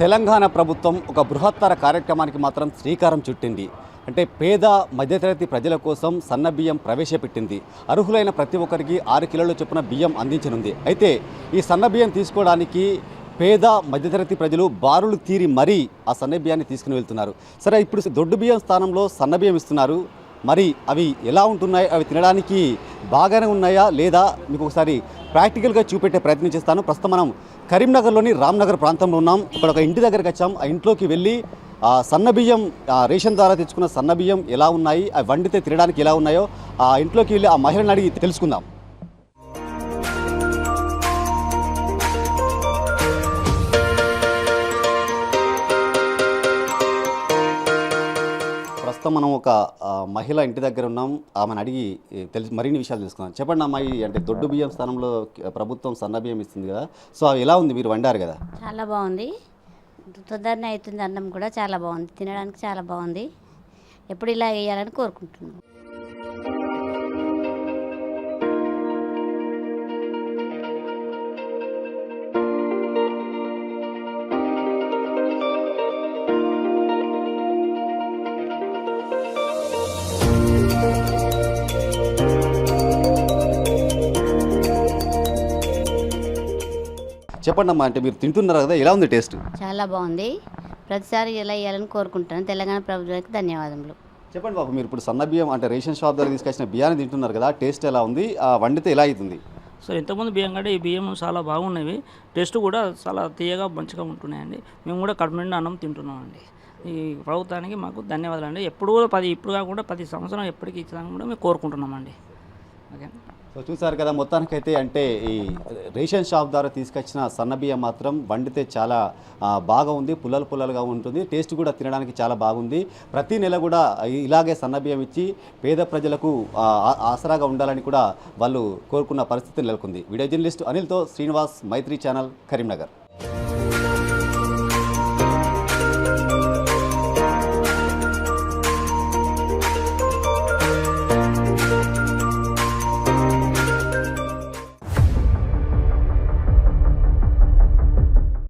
తెలంగాణ ప్రభుత్వం ఒక బృహత్తర కార్యక్రమానికి మాత్రం శ్రీకారం చుట్టింది. అంటే పేద మధ్యతరగతి ప్రజల కోసం సన్న బియ్యం ప్రవేశపెట్టింది. అర్హులైన ప్రతి ఒక్కరికి ఆరు కిలోల చొప్పున బియ్యం అందించనుంది. అయితే ఈ సన్న బియ్యం తీసుకోవడానికి పేద మధ్యతరగతి ప్రజలు బారులు తీరి మరీ ఆ సన్న బియ్యాన్ని తీసుకుని వెళ్తున్నారు. సరే ఇప్పుడు దొడ్డు బియ్యం స్థానంలో సన్న బియ్యం ఇస్తున్నారు. మరి అవి ఎలా ఉంటున్నాయి? అవి తినడానికి బాగానే ఉన్నాయా? లేదా మీకు ఒకసారి ప్రాక్టికల్గా చూపెట్టే ప్రయత్నం చేస్తాను. ప్రస్తుతం మనం కరీంనగర్లోని రామ్నగర్ ప్రాంతంలో ఉన్నాం. ఇక్కడ ఒక ఇంటి దగ్గరికి వచ్చాం. ఆ ఇంట్లోకి వెళ్ళి ఆ సన్న బియ్యం రేషన్ ద్వారా తెచ్చుకున్న సన్నబియ్యం ఎలా ఉన్నాయి? అవి వండితే తినడానికి ఎలా ఉన్నాయో ఆ ఇంట్లోకి వెళ్ళి ఆ మహిళను అడిగి తెలుసుకుందాం. ప్రస్తుతం మనం ఒక మహిళ ఇంటి దగ్గర ఉన్నాం. ఆమెను అడిగి తెలిసి మరిన్ని విషయాలు తెలుసుకుందాం. చెప్పండి అమ్మాయి అంటే దొడ్డు బియ్యం స్థానంలో ప్రభుత్వం సన్న బియ్యం ఇస్తుంది కదా. సో అవి ఎలా ఉంది? మీరు వండారు కదా? చాలా బాగుంది. తొందరనే అవుతుంది అన్నం కూడా చాలా బాగుంది. తినడానికి చాలా బాగుంది. ఎప్పుడు ఇలా వేయాలని కోరుకుంటున్నాం. చెప్పండి అమ్మా అంటే మీరు తింటున్నారు కదా ఎలా ఉంది టేస్ట్? చాలా బాగుంది. ప్రతిసారి ఇలా వేయాలని కోరుకుంటున్నాను. తెలంగాణ ప్రభుత్వానికి ధన్యవాదములు. చెప్పండి బాబు మీరు ఇప్పుడు సన్న బియ్యం అంటే రేషన్ షాప్ దగ్గర తీసుకొచ్చిన బియ్యాన్ని తింటున్నారు కదా టేస్ట్ ఎలా ఉంది? ఆ వండితే ఎలా అవుతుంది? సో ఇంతకుముందు బియ్యం కంటే ఈ బియ్యం చాలా బాగున్నవి టేస్ట్ కూడా చాలా తీయగా మంచిగా ఉంటున్నాయండి. మేము కూడా కడుపు నిండా అన్నం తింటున్నామండి. ఈ ప్రభుత్వానికి మాకు ధన్యవాదాలు అండి ఎప్పుడు కూడా పది ఇప్పుడు కాకుండా పది సంవత్సరం ఎప్పటికీ ఇచ్చేదాన్ని కూడా మేము కోరుకుంటున్నామండి. ఓకే సో చూసారు కదా మొత్తానికైతే అంటే ఈ రేషన్ షాప్ ద్వారా తీసుకొచ్చిన సన్న బియ్యం మాత్రం వండితే చాలా బాగా ఉంది పుల్లలు పుల్లలుగా ఉంటుంది టేస్ట్ కూడా తినడానికి చాలా బాగుంది. ప్రతి నెల కూడా ఇలాగే సన్న బియ్యం ఇచ్చి పేద ప్రజలకు ఆసరాగా ఉండాలని కూడా వాళ్ళు కోరుకున్న పరిస్థితి నెలకొంది. వీడియో జర్నలిస్ట్ అనిల్తో శ్రీనివాస్ మైత్రి ఛానల్ కరీంనగర్.